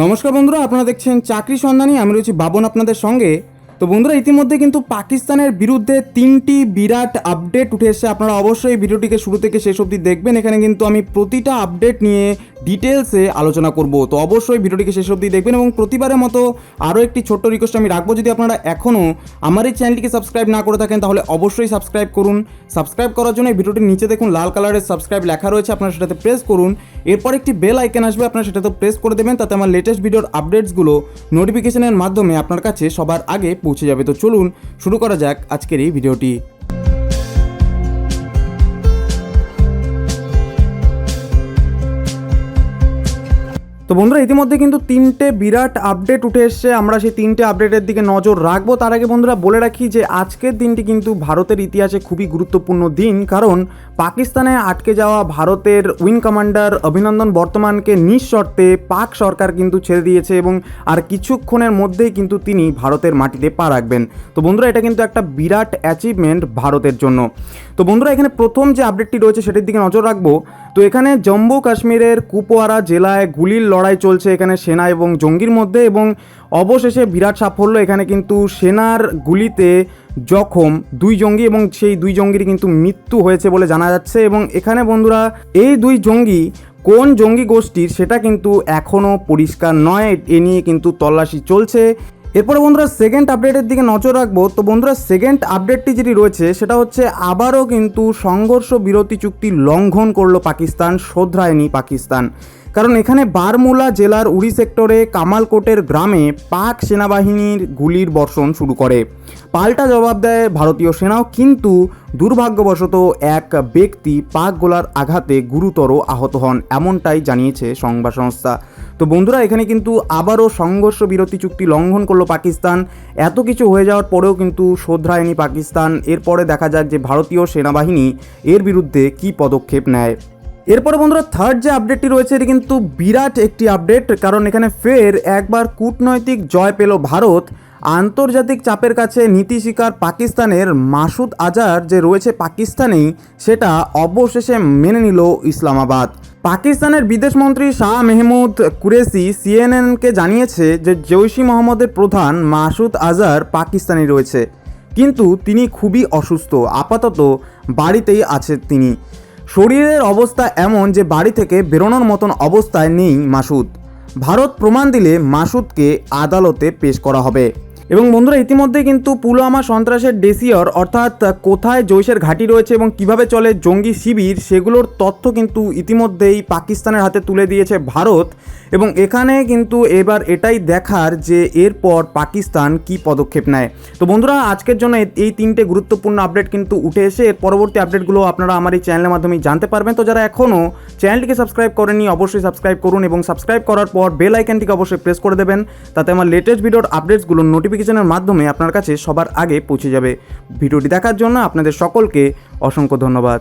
নমস্কার বন্ধুরা, আপনারা দেখছেন চাকরি সন্ধানী। আমি রয়েছি বাবন আপনাদের সঙ্গে। তো বন্ধুরা, ইতিমধ্যে কিন্তু পাকিস্তানের বিরুদ্ধে তিনটি বিরাট আপডেট উঠে এসেছে। আপনারা অবশ্যই ভিডিওটিকে শুরু থেকে শেষ অবধি দেখবেন। এখানে কিন্তু আমি প্রতিটা আপডেট নিয়ে ডিটেলসে আলোচনা করব। তো অবশ্যই ভিডিওটিকে শেষ অবধি দেখবেন এবং প্রতিবারের মতো আরও একটি ছোট্ট রিকোয়েস্ট আমি রাখব। যদি আপনারা এখনও আমার এই চ্যানেলটিকে সাবস্ক্রাইব না করে থাকেন, তাহলে অবশ্যই সাবস্ক্রাইব করুন। সাবস্ক্রাইব করার জন্য ভিডিওটির নিচে দেখুন, লাল কালারের সাবস্ক্রাইব লেখা রয়েছে, আপনারা সেটাতে প্রেস করুন। এরপর একটি বেল আইকন আসবে, আপনারা সেটাতে প্রেস করে দেবেন, তাতে আমার লেটেস্ট ভিডিওর আপডেটসগুলো নোটিফিকেশনের মাধ্যমে আপনার কাছে সবার আগে পৌঁছে যাবে। তো চলুন, শুরু করা যাক আজকের এই ভিডিওটি তো বন্ধুরা, ইতিমধ্যে কিন্তু তিনটে বিরাট আপডেট উঠে এসছে। আমরা সেই তিনটে আপডেটের দিকে নজর রাখব। তার আগে বন্ধুরা, বলে রাখি যে আজকের দিনটি কিন্তু ভারতের ইতিহাসে খুবই গুরুত্বপূর্ণ দিন। কারণ পাকিস্তানে আটকে যাওয়া ভারতের উইং কমান্ডার অভিনন্দন বর্তমানকে নিঃশর্তে পাক সরকার কিন্তু ছেড়ে দিয়েছে এবং আর কিছুক্ষণের মধ্যেই কিন্তু তিনি ভারতের মাটিতে পা রাখবেন। তো বন্ধুরা, এটা কিন্তু একটা বিরাট অ্যাচিভমেন্ট ভারতের জন্য। তো বন্ধুরা, এখানে প্রথম যে আপডেটটি রয়েছে, সেটির দিকে নজর রাখব। তো এখানে জম্মু কাশ্মীরের কুপওয়ারা জেলায় গুলির চলছে এখানে সেনা এবং জঙ্গির মধ্যে এবং অবশেষে বিরাট সাফল্য এখানে কিন্তু সেনার গুলিতে জখম দুই জঙ্গি এবং সেই দুই জঙ্গির কিন্তু মৃত্যু হয়েছে বলে জানা যাচ্ছে এবং এখানে বন্ধুরা এই দুই জঙ্গি কোন জঙ্গি গোষ্ঠীর সেটা কিন্তু এখনও পরিষ্কার নয়। এ নিয়ে কিন্তু তল্লাশি চলছে। এরপরে বন্ধুরা সেকেন্ড আপডেটের দিকে নজর রাখব। তো বন্ধুরা সেকেন্ড আপডেটটি যেটি রয়েছে সেটা হচ্ছে আবারও কিন্তু সংঘর্ষ বিরতি চুক্তি লঙ্ঘন করল পাকিস্তান, শোধরায়নি পাকিস্তান। কারণ এখানে বারমুলা জেলার উড়ি সেক্টরে কামালকোটের গ্রামে পাক সেনাবাহিনীর গুলির বর্ষণ শুরু করে। পাল্টা জবাব দেয় ভারতীয় সেনাও, কিন্তু দুর্ভাগ্যবশত এক ব্যক্তি পাক গোলার আঘাতে গুরুতর আহত হন, এমনটাই জানিয়েছে সংবাদ সংস্থা। তো বন্ধুরা, এখানে কিন্তু আবারও সংঘর্ষ বিরতি চুক্তি লঙ্ঘন করল পাকিস্তান। এত কিছু হয়ে যাওয়ার পরেও কিন্তু শোধরায়নি পাকিস্তান। এরপরে দেখা যাক যে ভারতীয় সেনাবাহিনী এর বিরুদ্ধে কী পদক্ষেপ নেয়। এরপরে বন্ধুরা থার্ড যে আপডেটটি রয়েছে, এটি কিন্তু বিরাট একটি আপডেট কারণ এখানে ফের একবার কূটনৈতিক জয় পেল ভারত। আন্তর্জাতিক চাপের কাছে নীতি শিকার পাকিস্তানের মাসুদ আজার যে রয়েছে পাকিস্তানেই সেটা অবশেষে মেনে নিল ইসলামাবাদ। পাকিস্তানের বিদেশমন্ত্রী শাহ মেহমুদ কুরেসি সিএনএনকে জানিয়েছে যে জৈশি মোহাম্মদের প্রধান মাসুদ আজার পাকিস্তানে রয়েছে। কিন্তু তিনি খুবই অসুস্থ, আপাতত বাড়িতেই আছে তিনি। শরীরের অবস্থা এমন যে বাড়ি থেকে বেরোনোর মতন অবস্থায় নেই মাসুদ। ভারত প্রমাণ দিলে মাসুদকে আদালতে পেশ করা হবে। এবং বন্ধুরা, ইতিমধ্যে কিন্তু পুলওয়ামা সন্ত্রাসের ডেসিয়র, অর্থাৎ কোথায় জৈশের ঘাঁটি রয়েছে এবং কীভাবে চলে জঙ্গি শিবির, সেগুলোর তথ্য কিন্তু ইতিমধ্যেই পাকিস্তানের হাতে তুলে দিয়েছে ভারত। এবং এখানে কিন্তু এবার এটাই দেখার যে এরপর পাকিস্তান কি পদক্ষেপ নেয়। তো বন্ধুরা, আজকের জন্য এই তিনটে গুরুত্বপূর্ণ আপডেট কিন্তু উঠে এসে এর পরবর্তী আপডেটগুলো আপনারা আমার এই চ্যানেলের মাধ্যমে জানতে পারবেন। তো যারা এখনও চ্যানেলটিকে সাবস্ক্রাইব করেনি অবশ্যই সাবস্ক্রাইব করুন এবং সাবস্ক্রাইব করার পর বেল আইকনটিকে অবশ্যই প্রেস করে দেবেন। তাতে আমার লেটেস্ট ভিডিওর আপডেটসগুলো নোটিফিকেশনের মাধ্যমে আপনার কাছে সবার আগে পৌঁছে যাবে। ভিডিওটি দেখার জন্য আপনাদের সকলকে অসংখ্য ধন্যবাদ।